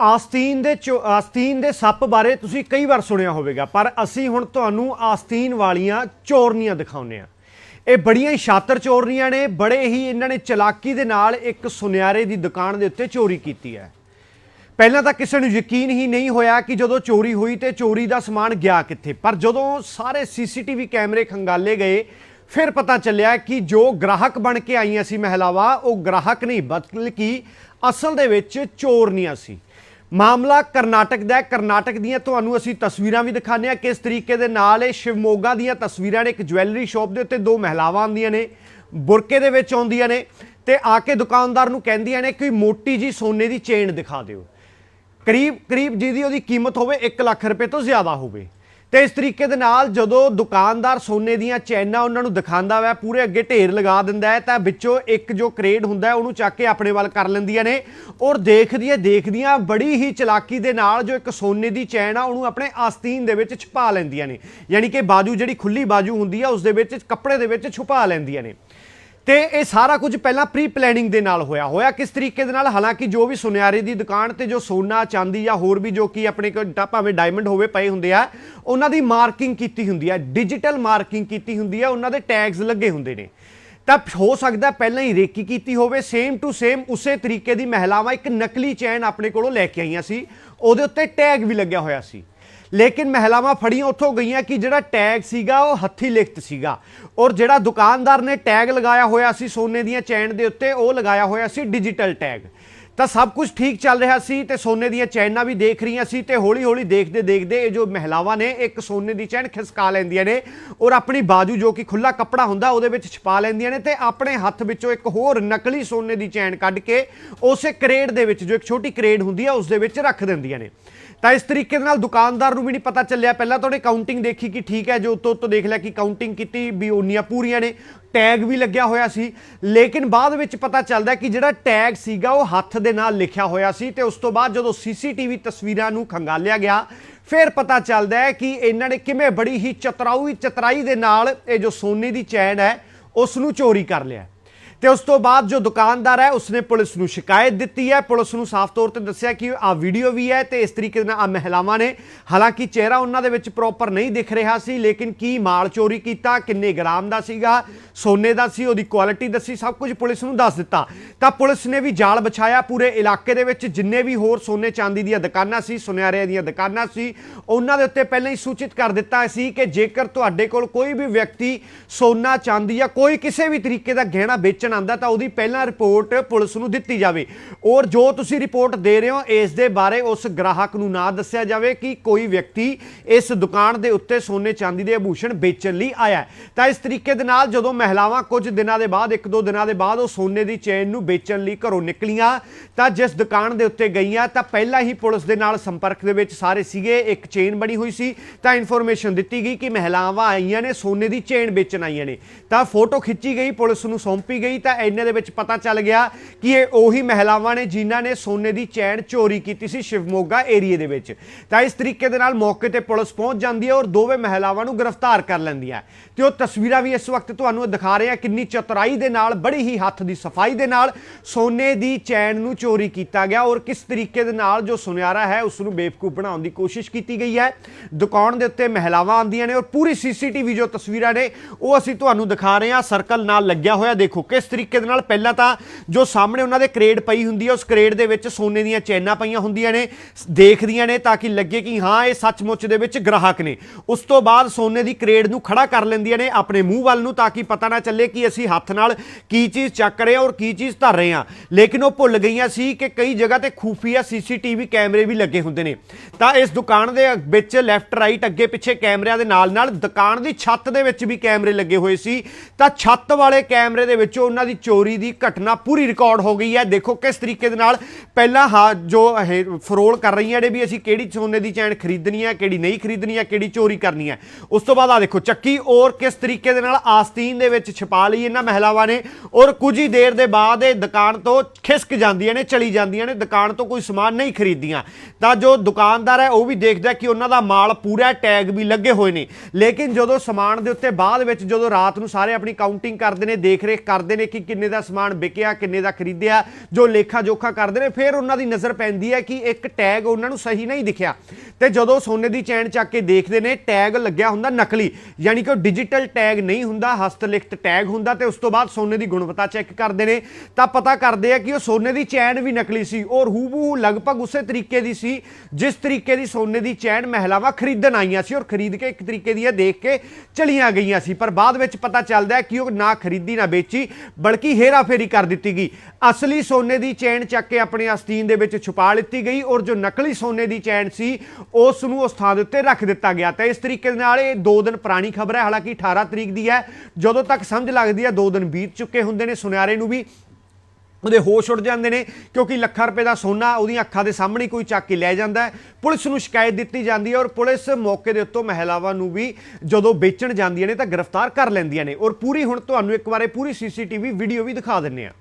ਆਸਤੀਨ ਦੇ ਚੋ- ਆਸਤੀਨ ਦੇ ਸੱਪ ਬਾਰੇ ਤੁਸੀਂ ਕਈ ਵਾਰ ਸੁਣਿਆ ਹੋਵੇਗਾ, ਪਰ ਅਸੀਂ ਹੁਣ ਤੁਹਾਨੂੰ ਆਸਤੀਨ ਵਾਲੀਆਂ ਚੋਰਨੀਆਂ ਦਿਖਾਉਂਦੇ ਆ ਇਹ ਬੜੀਆਂ ਹੀ ਸ਼ਾਤਰ ਚੋਰਨੀਆਂ ਨੇ, ਬੜੇ ਹੀ ਇਹਨਾਂ ਨੇ ਚਲਾਕੀ ਦੇ ਨਾਲ ਇੱਕ ਸੁਨਿਆਰੇ ਦੀ ਦੁਕਾਨ ਦੇ ਉੱਤੇ ਚੋਰੀ ਕੀਤੀ ਹੈ। ਪਹਿਲਾਂ ਤਾਂ ਕਿਸੇ ਨੂੰ ਯਕੀਨ ਹੀ ਨਹੀਂ ਹੋਇਆ ਕਿ ਜਦੋਂ ਚੋਰੀ ਹੋਈ ਤੇ ਚੋਰੀ ਦਾ ਸਮਾਨ ਗਿਆ ਕਿੱਥੇ, ਪਰ ਜਦੋਂ ਸਾਰੇ ਸੀਸੀਟੀਵੀ ਕੈਮਰੇ ਖੰਗਾਲੇ ਗਏ, ਫਿਰ ਪਤਾ ਚੱਲਿਆ ਕਿ ਜੋ ਗ੍ਰਾਹਕ ਬਣ ਕੇ ਆਈਆਂ ਸੀ ਮਹਿਲਾਵਾਂ, ਉਹ ਗ੍ਰਾਹਕ ਨਹੀਂ, ਬਲਕਿ ਅਸਲ ਦੇ ਵਿੱਚ ਚੋਰਨੀਆਂ ਸੀ। ਮਾਮਲਾ ਕਰਨਾਟਕ ਦਾ ਹੈ। ਕਰਨਾਟਕ ਦੀਆਂ ਤੁਹਾਨੂੰ ਅਸੀਂ ਤਸਵੀਰਾਂ ਵੀ ਦਿਖਾਉਂਦੇ ਹਾਂ। ਕਿਸ ਤਰੀਕੇ ਦੇ ਨਾਲ ਇਹ ਸ਼ਿਵਮੋਗਾ ਦੀਆਂ ਤਸਵੀਰਾਂ ਨੇ ਇੱਕ ਜਵੈਲਰੀ ਸ਼ਾਪ ਦੇ ਉੱਤੇ ਦੋ ਮਹਿਲਾਵਾਂ ਆਉਂਦੀਆਂ ਨੇ, ਬੁਰਕੇ ਦੇ ਵਿੱਚ ਆਉਂਦੀਆਂ ਨੇ ਤੇ ਆ ਕੇ ਦੁਕਾਨਦਾਰ ਨੂੰ ਕਹਿੰਦੀਆਂ ਨੇ ਕਿ ਮੋਟੀ ਜੀ ਸੋਨੇ ਦੀ ਚੇਨ ਦਿਖਾ ਦਿਓ। ਕਰੀਬ ਕਰੀਬ ਜਿਹਦੀ ਉਹਦੀ ਕੀਮਤ ਹੋਵੇ 1 ਲੱਖ ਰੁਪਏ ਤੋਂ ਜ਼ਿਆਦਾ ਹੋਵੇ। ਤੇ ਇਸ ਤਰੀਕੇ ਦੇ ਨਾਲ ਜਦੋਂ ਦੁਕਾਨਦਾਰ ਸੋਨੇ ਦੀਆਂ ਚੈਨਾਂ ਉਹਨਾਂ ਨੂੰ ਦਿਖਾਉਂਦਾ ਵਾ, ਪੂਰੇ ਅੱਗੇ ਢੇਰ ਲਗਾ ਦਿੰਦਾ ਹੈ, ਤਾਂ ਵਿੱਚੋਂ ਇੱਕ ਜੋ ਕਰੇਡ ਹੁੰਦਾ ਹੈ, ਉਹਨੂੰ ਚੱਕ ਕੇ ਆਪਣੇ ਵੱਲ ਕਰ ਲੈਂਦੀਆਂ ਨੇ ਔਰ ਦੇਖਦੀਆਂ ਦੇਖਦੀਆਂ ਬੜੀ ਹੀ ਚਲਾਕੀ ਦੇ ਨਾਲ ਜੋ ਇੱਕ ਸੋਨੇ ਦੀ ਚੈਨ ਆ, ਉਹਨੂੰ ਆਪਣੇ ਆਸਤੀਨ ਦੇ ਵਿੱਚ ਛੁਪਾ ਲੈਂਦੀਆਂ ਨੇ। ਯਾਨੀ ਕਿ ਬਾਜੂ ਜਿਹੜੀ ਖੁੱਲੀ ਬਾਜੂ ਹੁੰਦੀ ਆ, ਉਸ ਦੇ ਵਿੱਚ ਕੱਪੜੇ ਦੇ ਵਿੱਚ ਛੁਪਾ ਲੈਂਦੀਆਂ ਨੇ। ਤੇ ਇਹ ਸਾਰਾ ਕੁਝ ਪਹਿਲਾਂ ਪ੍ਰੀ ਪਲੈਨਿੰਗ ਦੇ ਨਾਲ ਹੋਇਆ। ਹੋਇਆ ਕਿਸ ਤਰੀਕੇ ਦੇ ਨਾਲ? ਹਾਲਾਂਕਿ ਜੋ ਵੀ ਸੁਨਿਆਰੇ ਦੀ ਦੁਕਾਨ ਤੇ ਜੋ ਸੋਨਾ, ਚਾਂਦੀ ਜਾਂ ਹੋਰ ਵੀ ਜੋ ਕੀ ਆਪਣੇ ਕੋਲ ਭਾਵੇਂ ਡਾਇਮੰਡ ਹੋਵੇ ਪਏ ਹੁੰਦੇ ਆ, ਉਹਨਾਂ ਦੀ ਮਾਰਕਿੰਗ ਕੀਤੀ ਹੁੰਦੀ ਹੈ ਡਿਜੀਟਲ ਮਾਰਕਿੰਗ ਕੀਤੀ ਹੁੰਦੀ ਹੈ ਉਹਨਾਂ ਦੇ ਟੈਗਸ ਲੱਗੇ ਹੁੰਦੇ ਨੇ। ਤਾਂ ਹੋ ਸਕਦਾ ਪਹਿਲਾਂ ਹੀ ਰੇਕੀ ਕੀਤੀ ਹੋਵੇ। ਸੇਮ ਟੂ ਸੇਮ ਉਸੇ ਤਰੀਕੇ ਦੀ ਮਹਿਲਾਵਾਂ ਇੱਕ ਨਕਲੀ ਚੈਨ ਆਪਣੇ ਕੋਲੋਂ ਲੈ ਕੇ ਆਈਆਂ ਸੀ। ਉਹਦੇ ਉੱਤੇ ਟੈਗ ਵੀ ਲੱਗਿਆ ਹੋਇਆ ਸੀ। ਲੇਕਿਨ ਮਹਿਲਾਵਾਂ ਫੜੀਆਂ ਉੱਥੋਂ ਗਈਆਂ ਕਿ ਜਿਹੜਾ ਟੈਗ ਸੀਗਾ ਉਹ ਹੱਥੀ ਲਿਖਤ ਸੀਗਾ। ਔਰ ਜਿਹੜਾ ਦੁਕਾਨਦਾਰ ਨੇ ਟੈਗ ਲਗਾਇਆ ਹੋਇਆ ਸੀ ਸੋਨੇ ਦੀਆਂ ਚੈਨ ਦੇ ਉੱਤੇ, ਉਹ ਲਗਾਇਆ ਹੋਇਆ ਸੀ ਡਿਜੀਟਲ ਟੈਗ ਤਾਂ ਸਭ ਕੁਝ ਠੀਕ ਚੱਲ ਰਿਹਾ ਸੀ ਤੇ ਸੋਨੇ ਦੀਆਂ ਚੈਨਾਂ ਵੀ ਦੇਖ ਰਹੀਆਂ ਸੀ ਤੇ ਹੌਲੀ ਹੌਲੀ ਦੇਖਦੇ ਦੇਖਦੇ ਇਹ ਜੋ ਮਹਿਲਾਵਾਂ ਨੇ, ਇੱਕ ਸੋਨੇ ਦੀ ਚੈਨ ਖਿਸਕਾ ਲੈਂਦੀਆਂ ਨੇ ਔਰ ਆਪਣੀ ਬਾਜੂ ਜੋ ਕਿ ਖੁੱਲਾ ਕੱਪੜਾ ਹੁੰਦਾ, ਉਹਦੇ ਵਿੱਚ ਛਪਾ ਲੈਂਦੀਆਂ ਨੇ ਤੇ ਆਪਣੇ ਹੱਥ ਵਿੱਚੋਂ ਇੱਕ ਹੋਰ ਨਕਲੀ ਸੋਨੇ ਦੀ ਚੈਨ ਕੱਢ ਕੇ ਉਸੇ ਕਰੇਡ ਦੇ ਵਿੱਚ, ਜੋ ਇੱਕ ਛੋਟੀ ਕਰੇਡ ਹੁੰਦੀ ਹੈ ਉਸ ਦੇ ਵਿੱਚ ਰੱਖ ਦਿੰਦੀਆਂ ਨੇ। ਤਾਂ ਇਸ ਤਰੀਕੇ ਦੇ ਨਾਲ ਦੁਕਾਨਦਾਰ ਨੂੰ ਵੀ ਨਹੀਂ ਪਤਾ ਚੱਲਿਆ। ਪਹਿਲਾਂ ਤਾਂ ਉਹਨੇ ਕਾਊਂਟਿੰਗ ਦੇਖੀ ਕਿ ਠੀਕ ਹੈ, ਜੋ ਉੱਤੋਂ ਉੱਤੋਂ ਦੇਖ ਲਿਆ ਕਿ ਕਾਊਂਟਿੰਗ ਕੀਤੀ ਵੀ ਉਨੀਆਂ ਪੂਰੀਆਂ ਨੇ। ਟੈਗ ਵੀ ਲੱਗਿਆ ਹੋਇਆ ਸੀ। ਲੇਕਿਨ ਬਾਅਦ ਵਿੱਚ ਪਤਾ ਚੱਲਦਾ ਕਿ ਜਿਹੜਾ ਟੈਗ ਸੀਗਾ, ਉਹ ਹੱਥ ਦੇ ਨਾਲ ਲਿਖਿਆ ਹੋਇਆ ਸੀ ਤੇ ਉਸ ਤੋਂ ਬਾਅਦ ਜਦੋਂ ਸੀਸੀਟੀਵੀ ਤਸਵੀਰਾਂ ਨੂੰ ਖੰਗਾਲਿਆ ਗਿਆ, ਫਿਰ ਪਤਾ ਚੱਲਦਾ ਹੈ ਕਿ ਇਹਨਾਂ ਨੇ ਕਿਵੇਂ ਬੜੀ ਹੀ ਚਤਰਾਈ ਚਤਰਾਈ ਦੇ ਨਾਲ ਇਹ ਜੋ ਸੋਨੇ ਦੀ ਚੈਨ ਹੈ, ਉਸ ਨੂੰ ਚੋਰੀ ਕਰ ਲਿਆ। ਤੇ ਉਸ ਤੋਂ ਬਾਅਦ ਜੋ ਦੁਕਾਨਦਾਰ ਹੈ, ਉਸਨੇ ਪੁਲਿਸ ਨੂੰ ਸ਼ਿਕਾਇਤ ਦਿੱਤੀ ਹੈ। ਪੁਲਿਸ ਨੂੰ ਸਾਫ਼ ਤੌਰ ਤੇ ਦੱਸਿਆ ਕਿ ਆ ਵੀਡੀਓ ਵੀ ਹੈ ਤੇ ਇਸ ਤਰੀਕੇ ਨਾਲ ਆ ਮਹਿਲਾਵਾਂ ਨੇ ਹਾਲਾਂਕਿ ਚਿਹਰਾ ਉਹਨਾਂ ਦੇ ਵਿੱਚ ਪ੍ਰੋਪਰ ਨਹੀਂ ਦਿਖ ਰਿਹਾ ਸੀ, ਲੇਕਿਨ ਕੀ ਮਾਲ ਚੋਰੀ ਕੀਤਾ, ਕਿੰਨੇ ਗ੍ਰਾਮ ਦਾ ਸੀਗਾ, ਸੋਨੇ ਦਾ ਸੀ, ਉਹਦੀ ਕੁਆਲਿਟੀ ਦੱਸੀ, ਸਭ ਕੁਝ ਪੁਲਿਸ ਨੂੰ ਦੱਸ ਦਿੱਤਾ। ਤਾਂ ਪੁਲਿਸ ਨੇ ਵੀ ਜਾਲ ਵਿਛਾਇਆ ਪੂਰੇ ਇਲਾਕੇ ਦੇ ਵਿੱਚ, ਜਿੰਨੇ ਵੀ ਹੋਰ ਸੋਨੇ ਚਾਂਦੀ ਦੀਆਂ ਦੁਕਾਨਾਂ ਸੀ, ਸੁਨਿਆਰੇ ਦੀਆਂ ਦੁਕਾਨਾਂ ਸੀ, ਉਹਨਾਂ ਦੇ ਉੱਤੇ ਪਹਿਲਾਂ ਹੀ ਸੂਚਿਤ ਕਰ ਦਿੱਤਾ ਸੀ ਕਿ ਜੇਕਰ ਤੁਹਾਡੇ ਕੋਲ ਕੋਈ ਵੀ ਵਿਅਕਤੀ ਸੋਨਾ, ਚਾਂਦੀ ਜਾਂ ਕੋਈ ਕਿਸੇ ਵੀ ਤਰੀਕੇ ਦਾ ਗਹਿਣਾ ਵੇਚਣ ਆਂਦਾ ਤਾਂ ਉਹਦੀ ਪਹਿਲਾਂ ਰਿਪੋਰਟ ਪੁਲਿਸ ਨੂੰ ਦਿੱਤੀ ਜਾਵੇ। ਔਰ ਜੋ ਤੁਸੀਂ ਰਿਪੋਰਟ ਦੇ ਰਹੇ ਹੋ, ਇਸ ਦੇ ਬਾਰੇ ਉਸ ਗ੍ਰਾਹਕ ਨੂੰ ਨਾ ਦੱਸਿਆ ਜਾਵੇ ਕਿ ਕੋਈ ਵਿਅਕਤੀ ਇਸ ਦੁਕਾਨ ਦੇ ਉੱਤੇ ਸੋਨੇ ਚਾਂਦੀ ਦੇ ਆਭੂਸ਼ਣ ਵੇਚਣ ਲਈ ਆਇਆ ਤਾਂ ਇਸ ਤਰੀਕੇ ਦੇ ਨਾਲ ਜਦੋਂ ਮਹਿਲਾਵਾਂ ਕੁਝ ਦਿਨਾਂ ਦੇ ਬਾਅਦ, ਇੱਕ ਦੋ ਦਿਨਾਂ ਦੇ ਬਾਅਦ ਉਹ ਸੋਨੇ ਦੀ ਚੇਨ ਨੂੰ ਵੇਚਣ ਲਈ ਘਰੋਂ ਨਿਕਲੀਆਂ, ਤਾਂ ਜਿਸ ਦੁਕਾਨ ਦੇ ਉੱਤੇ ਗਈਆਂ, ਤਾਂ ਪਹਿਲਾਂ ਹੀ ਪੁਲਿਸ ਦੇ ਨਾਲ ਸੰਪਰਕ ਦੇ ਵਿੱਚ ਸਾਰੇ ਸੀਗੇ, ਇੱਕ ਚੇਨ ਬਣੀ ਹੋਈ ਸੀ, ਤਾਂ ਇਨਫੋਰਮੇਸ਼ਨ ਦਿੱਤੀ ਗਈ ਕਿ ਮਹਿਲਾਵਾਂ ਆਈਆਂ ਨੇ, ਸੋਨੇ ਦੀ ਚੇਨ ਵੇਚਣ ਆਈਆਂ ਨੇ। ਤਾਂ ਫੋਟੋ ਖਿੱਚੀ ਗਈ, ਪੁਲਿਸ ਨੂੰ ਸੌਂਪੀ ਗਈ ਤਾਂ ਇੰਨੇ ਦੇ ਵਿੱਚ ਪਤਾ ਚੱਲ ਗਿਆ ਕਿ ਇਹ ਉਹੀ ਮਹਿਲਾਵਾਂ ਨੇ ਜਿਨ੍ਹਾਂ ਨੇ ਸੋਨੇ ਦੀ ਚੈਨ ਚੋਰੀ ਕੀਤੀ ਸੀ ਸ਼ਿਵਮੋਗਾ ਏਰੀਏ ਦੇ ਵਿੱਚ। ਤਾਂ ਇਸ ਤਰੀਕੇ ਦੇ ਨਾਲ ਮੌਕੇ ਤੇ ਪੁਲਿਸ ਪਹੁੰਚ ਜਾਂਦੀ ਹੈ ਔਰ ਦੋਵੇਂ ਮਹਿਲਾਵਾਂ ਨੂੰ ਗ੍ਰਿਫਤਾਰ ਕਰ ਲੈਂਦੀ ਹੈ। ਤੇ ਉਹ ਤਸਵੀਰਾਂ ਵੀ ਇਸ ਵਕਤ ਤੁਹਾਨੂੰ ਦਿਖਾ ਰਹੇ ਆ ਕਿੰਨੀ ਚਤਰਾਈ ਦੇ ਨਾਲ, ਬੜੀ ਹੀ ਹੱਥ ਦੀ ਸਫ਼ਾਈ ਦੇ ਨਾਲ ਸੋਨੇ ਦੀ ਚੈਨ ਨੂੰ ਚੋਰੀ ਕੀਤਾ ਗਿਆ ਔਰ ਕਿਸ ਤਰੀਕੇ ਦੇ ਨਾਲ ਜੋ ਸੁਨਿਆਰਾ ਹੈ ਉਸ ਨੂੰ ਬੇਵਕੂਫ ਬਣਾਉਣ ਦੀ ਕੋਸ਼ਿਸ਼ ਕੀਤੀ ਗਈ ਹੈ। ਦੁਕਾਨ ਦੇ ਉੱਤੇ ਮਹਿਲਾਵਾਂ ਆਉਂਦੀਆਂ ਨੇ ਔਰ ਪੂਰੀ ਸੀਸੀਟੀਵੀ ਜੋ ਤਸਵੀਰਾਂ ਨੇ ਉਹ ਅਸੀਂ ਤੁਹਾਨੂੰ ਦਿਖਾ ਰਹੇ ਹਾਂ। ਸਰਕਲ ਨਾਲ ਲੱਗਿਆ ਹੋਇਆ ਦੇਖੋ ਕਿਸ ਤਰੀਕੇ ਦੇ ਨਾਲ ਪਹਿਲਾਂ ਤਾਂ ਜੋ ਸਾਹਮਣੇ ਉਹਨਾਂ ਦੇ ਕਰੇਡ ਪਈ ਹੁੰਦੀ ਹੈ ਉਸ ਕਰੇਡ ਦੇ ਵਿੱਚ ਸੋਨੇ ਦੀਆਂ ਚੈਨਾਂ ਪਈਆਂ ਹੁੰਦੀਆਂ ਨੇ ਦੇਖਦੀਆਂ ਨੇ ਤਾਂ ਕਿ ਲੱਗੇ ਕਿ ਹਾਂ, ਇਹ ਸੱਚਮੁੱਚ ਦੇ ਵਿੱਚ ਗ੍ਰਾਹਕ ਨੇ। ਉਸ ਤੋਂ ਬਾਅਦ ਸੋਨੇ ਦੀ ਕਰੇਡ ਨੂੰ ਖੜਾ ਕਰ ਲੈਂਦੀਆਂ ਨੇ ਆਪਣੇ ਮੂੰਹ ਵੱਲ ਨੂੰ ਤਾਂ ਕਿ ਪਤਾ ਨਾ ਚੱਲੇ ਕਿ ਅਸੀਂ ਹੱਥ ਨਾਲ ਕੀ ਚੀਜ਼ ਚੱਕ ਰਹੇ ਹਾਂ ਔਰ ਕੀ ਚੀਜ਼ ਧਰ ਰਹੇ ਹਾਂ। ਲੇਕਿਨ ਉਹ ਭੁੱਲ ਗਈਆਂ ਸੀ ਕਿ ਕਈ ਜਗ੍ਹਾ ਤੇ ਖੂਫੀਆ ਸੀਸੀਟੀਵੀ ਕੈਮਰੇ ਵੀ ਲੱਗੇ ਹੁੰਦੇ ਨੇ। ਤਾਂ ਇਸ ਦੁਕਾਨ ਦੇ ਵਿੱਚ ਲੈਫਟ ਰਾਈਟ ਅੱਗੇ ਪਿੱਛੇ ਕੈਮਰਿਆਂ ਦੇ ਨਾਲ ਨਾਲ ਦੁਕਾਨ ਦੀ ਛੱਤ ਦੇ ਵਿੱਚ ਵੀ ਕੈਮਰੇ ਲੱਗੇ ਹੋਏ ਸੀ। ਤਾਂ ਛੱਤ ਵਾਲੇ ਕੈਮਰੇ ਦੇ ਵਿੱਚ ਉਹਨਾਂ ਦੀ ਚੋਰੀ ਦੀ ਘਟਨਾ ਪੂਰੀ ਰਿਕਾਰਡ ਹੋ ਗਈ ਹੈ। ਦੇਖੋ ਕਿਸ ਤਰੀਕੇ ਦੇ ਨਾਲ ਪਹਿਲਾਂ ਹਾਂ ਜੋ ਇਹ ਫਰੋਲ ਕਰ ਰਹੀਆਂ ਨੇ ਵੀ ਅਸੀਂ ਕਿਹੜੀ ਸੋਨੇ ਦੀ ਚੈਨ ਖਰੀਦਣੀ ਹੈ, ਕਿਹੜੀ ਨਹੀਂ ਖਰੀਦਣੀ ਹੈ, ਕਿਹੜੀ ਚੋਰੀ ਕਰਨੀ ਹੈ। ਉਸ ਤੋਂ ਬਾਅਦ ਆ ਦੇਖੋ ਚੱਕੀ ਔਰ ਕਿਸ ਤਰੀਕੇ ਦੇ ਨਾਲ ਆਸਤੀਨ ਦੇ ਵਿੱਚ ਛਪਾ ਲਈ ਇਹਨਾਂ ਮਹਿਲਾਵਾਂ ਨੇ ਔਰ ਕੁਝ ਹੀ ਦੇਰ ਦੇ ਬਾਅਦ ਇਹ ਦੁਕਾਨ ਤੋਂ ਖਿਸਕ ਜਾਂਦੀਆਂ ਨੇ, ਚਲੀ ਜਾਂਦੀਆਂ ਨੇ, ਦੁਕਾਨ ਤੋਂ ਕੋਈ ਸਮਾਨ ਨਹੀਂ ਖਰੀਦਦੀਆਂ। ਤਾਂ ਜੋ ਦੁਕਾਨਦਾਰ ਹੈ ਉਹ ਵੀ ਦੇਖਦਾ ਕਿ ਉਹਨਾਂ ਦਾ ਮਾਲ ਪੂਰਾ ਟੈਗ ਵੀ ਲੱਗੇ ਹੋਏ ਨੇ। ਲੇਕਿਨ ਜਦੋਂ ਸਮਾਨ ਦੇ ਉੱਤੇ ਬਾਅਦ ਵਿੱਚ ਜਦੋਂ ਰਾਤ ਨੂੰ ਸਾਰੇ ਆਪਣੀ ਕਾਊਂਟਿੰਗ ਕਰਦੇ ਨੇ ਦੇਖ ਰੇਖ ਕਰਦੇ ਨੇ ਕਿ ਕਿੰਨੇ ਦਾ ਸਮਾਨ ਵਿਕਿਆ, ਕਿੰਨੇ ਦਾ ਖਰੀਦਿਆ, ਜੋ ਲੇਖਾ ਜੋਖਾ ਕਰਦੇ ਨੇ, ਫਿਰ ਉਹਨਾਂ ਦੀ ਨਜ਼ਰ ਪੈਂਦੀ ਹੈ ਕਿ ਇੱਕ ਟੈਗ ਉਹਨਾਂ ਨੂੰ ਸਹੀ ਨਹੀਂ ਦਿਖਿਆ। ਤੇ ਜਦੋਂ ਸੋਨੇ ਦੀ ਚੈਨ ਚੱਕ ਕੇ ਦੇਖਦੇ ਨੇ, ਟੈਗ ਲੱਗਿਆ ਹੁੰਦਾ ਨਕਲੀ, ਯਾਨੀ ਕਿ ਉਹ ਡਿਜੀਟਲ ਟੈਗ ਨਹੀਂ ਹੁੰਦਾ, ਹਸਤਲਿਖਤ ਟੈਗ ਹੁੰਦਾ ਤੇ ਉਸ ਤੋਂ ਬਾਅਦ ਸੋਨੇ ਦੀ ਗੁਣਵੱਤਾ ਚੈੱਕ ਕਰਦੇ ਨੇ। ਤਾਂ ਪਤਾ ਕਰਦੇ ਆ ਕਿ ਉਹ ਸੋਨੇ ਦੀ ਚੈਨ ਵੀ ਨਕਲੀ ਸੀ ਔਰ ਹੂਬੂ ਲਗਭਗ ਉਸੇ ਤਰੀਕੇ ਦੀ ਸੀ, ਜਿਸ ਤਰੀਕੇ ਦੀ ਸੋਨੇ ਦੀ ਚੈਨ ਮਹਿਲਾਵਾਂ ਖਰੀਦਣ ਆਈਆਂ ਸੀ ਔਰ ਖਰੀਦ ਕੇ ਇੱਕ ਤਰੀਕੇ ਦੀ ਇਹ ਦੇਖ ਕੇ ਚਲੀਆਂ ਗਈਆਂ ਸੀ। ਪਰ ਬਾਅਦ ਵਿੱਚ ਪਤਾ ਚੱਲਦਾ ਕਿ ਉਹ ਨਾ ਖਰੀਦੀ, ਨਾ ਵੇਚੀ ਬਲਕਿ ਹੇਰਾਫੇਰੀ ਕਰ ਦਿੱਤੀ ਗਈ। ਅਸਲੀ ਸੋਨੇ ਦੀ ਚੈਨ ਚੱਕ ਕੇ ਆਪਣੇ ਆਸਤੀਨ ਦੇ ਵਿੱਚ ਛੁਪਾ ਲਿੱਤੀ ਗਈ ਔਰ ਜੋ ਨਕਲੀ ਸੋਨੇ ਦੀ ਚੈਨ ਸੀ ਉਸ ਨੂੰ ਉਸ ਥਾਂ ਦੇ ਉੱਤੇ ਰੱਖ ਦਿੱਤਾ ਗਿਆ। ਤਾਂ ਇਸ ਤਰੀਕੇ ਦੇ ਨਾਲ ਇਹ 2 ਦਿਨ ਪੁਰਾਣੀ ਖਬਰ ਹੈ। ਹਾਲਾਂਕਿ 18 ਤਰੀਕ ਦੀ ਹੈ। ਜਦੋਂ ਤੱਕ ਸਮਝ ਲੱਗਦੀ ਹੈ 2 ਦਿਨ ਬੀਤ ਚੁੱਕੇ ਹੁੰਦੇ ਨੇ। ਸੁਨਿਆਰੇ ਨੂੰ ਵੀ ਉਹਦੇ ਹੋਸ਼ ਉੱਡ ਜਾਂਦੇ ਨੇ, ਕਿਉਂਕਿ ਲੱਖਾਂ ਰੁਪਏ ਦਾ ਸੋਨਾ ਉਹਦੀਆਂ ਅੱਖਾਂ ਦੇ ਸਾਹਮਣੇ ਕੋਈ ਚੱਕ ਕੇ ਲੈ ਜਾਂਦਾ ਹੈ। ਪੁਲਿਸ ਨੂੰ ਸ਼ਿਕਾਇਤ ਦਿੱਤੀ ਜਾਂਦੀ ਹੈ ਔਰ ਪੁਲਿਸ ਮੌਕੇ ਦੇ ਉੱਤੋਂ ਮਹਿਲਾਵਾਂ ਨੂੰ ਵੀ ਜਦੋਂ ਵੇਚਣ ਜਾਂਦੀਆਂ ਨੇ ਤਾਂ ਗ੍ਰਿਫਤਾਰ ਕਰ ਲੈਂਦੀਆਂ ਨੇ। ਔਰ ਪੂਰੀ ਹੁਣ ਤੁਹਾਨੂੰ ਇੱਕ ਵਾਰੇ ਪੂਰੀ ਸੀਸੀਟੀਵੀ ਵੀਡੀਓ ਵੀ ਦਿਖਾ ਦਿੰਨੇ ਆ